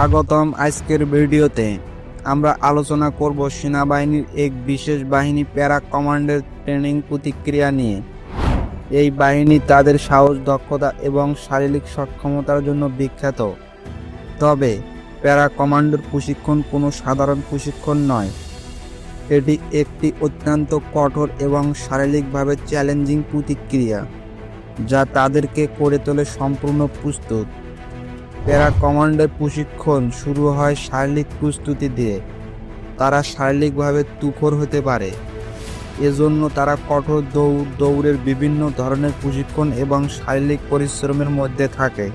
স্বাগতম আজকের ভিডিওতে। আমরা আলোচনা করব সেনাবাহিনীর এক বিশেষ বাহিনী প্যারা কমান্ডের ট্রেনিং প্রতিক্রিয়া নিয়ে। এই বাহিনী তাদের সাহস, দক্ষতা এবং শারীরিক সক্ষমতার জন্য বিখ্যাত। তবে প্যারা কমান্ডোর প্রশিক্ষণ কোনো সাধারণ প্রশিক্ষণ নয়। এটি একটি অত্যন্ত কঠোর এবং শারীরিকভাবে চ্যালেঞ্জিং প্রতিক্রিয়া, যা তাদেরকে করে তোলে সম্পূর্ণ প্রস্তুত। প্যারা কমান্ডের প্রশিক্ষণ শুরু হয় শারীরিক প্রস্তুতি দিয়ে। তারা শারীরিকভাবে তুখর হতে পারে। এজন্য তারা কঠোর দৌড়, দৌড়ের বিভিন্ন ধরনের প্রশিক্ষণ এবং শারীরিক পরিশ্রমের মধ্যে থাকে।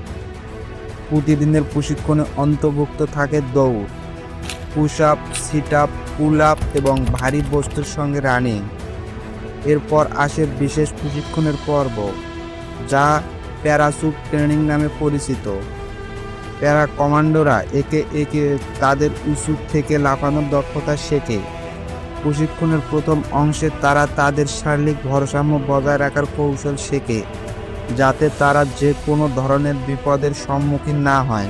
প্রতিদিনের প্রশিক্ষণে অন্তর্ভুক্ত থাকে দৌড় push up sit up pull up এবং ভারী বস্তুর সঙ্গে রানিং। এরপর আসে বিশেষ প্রশিক্ষণের পর্ব, যা প্যারাসুট ট্রেনিং নামে পরিচিত। প্যারা কমান্ডোরা একে একে তাদের উঁচু থেকে লাফানোর দক্ষতা শেখে। প্রশিক্ষণের প্রথম অংশে তারা তাদের শারীরিক ভারসাম্য বজায় রাখার কৌশল শেখে, যাতে তারা যে কোনো ধরনের বিপদের সম্মুখীন না হয়।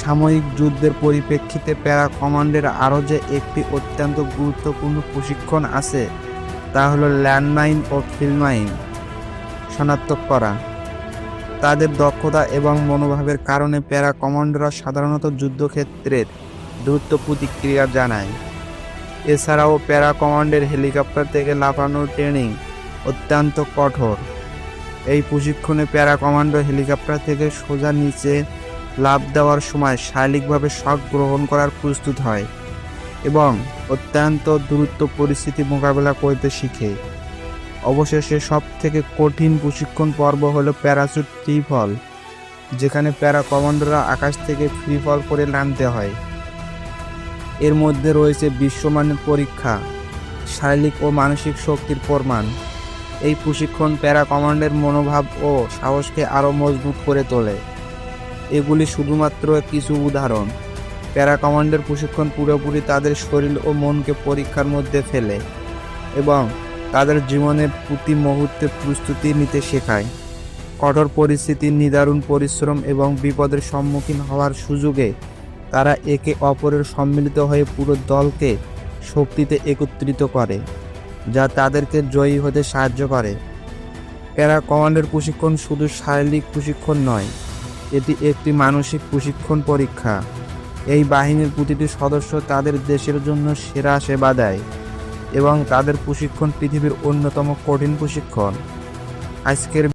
সাময়িক যুদ্ধের পরিপ্রেক্ষিতে প্যারা কমান্ডের আরও যে একটি অত্যন্ত গুরুত্বপূর্ণ প্রশিক্ষণ আছে, তা হলো ল্যান্ডমাইন ও ফিল্ডমাইন, শনাক্ত করা। তাদের দক্ষতা এবং মনোভাবের কারণে প্যারা কমান্ডোরা সাধারণত যুদ্ধক্ষেত্রের দ্রুত প্রতিক্রিয়া জানায়। এছাড়াও প্যারা কমান্ডের হেলিকপ্টার থেকে লাফানোর ট্রেনিং অত্যন্ত কঠোর। এই প্রশিক্ষণে প্যারা কমান্ডো হেলিকপ্টার থেকে সোজা নিচে লাফ দেওয়ার সময় শারীরিকভাবে শখ গ্রহণ করার প্রস্তুত হয় এবং অত্যন্ত দ্রুত পরিস্থিতি মোকাবেলা করতে শিখে। অবশেষে সব থেকে কঠিন প্রশিক্ষণ পর্ব হলো প্যারাশুট ফ্রি ফল, যেখানে প্যারা কমান্ডোরা আকাশ থেকে ফ্রি ফল করে নামতে হয়। এর মধ্যে রয়েছে বিশ্বমানের পরীক্ষা, শারীরিক ও মানসিক শক্তির প্রমাণ। এই প্রশিক্ষণ প্যারা কমান্ডের মনোভাব ও সাহসকে আরও মজবুত করে তোলে। এগুলি শুধুমাত্র কিছু উদাহরণ। প্যারা কমান্ডের প্রশিক্ষণ পুরোপুরি তাদের শরীর ও মনকে পরীক্ষার মধ্যে ফেলে এবং তাদের জীবনের প্রতি মুহূর্তে প্রস্তুতি নিতে শেখায়। কঠোর পরিস্থিতি, নিদারুণ পরিশ্রম এবং বিপদের সম্মুখীন হওয়ার সুযোগে তারা একে অপরের সম্মিলিত হয়ে পুরো দলকে শক্তিতে একত্রিত করে, যা তাদেরকে জয়ী হতে সাহায্য করে। প্যারা কমান্ডের প্রশিক্ষণ শুধু শারীরিক প্রশিক্ষণ নয়, এটি একটি মানসিক প্রশিক্ষণ পরীক্ষা। এই বাহিনীর প্রতিটি সদস্য তাদের দেশের জন্য সেরা সেবা দেয়। এবং তাদের প্রশিক্ষণ পৃথিবীর অন্যতম কঠিন প্রশিক্ষণ। আজকের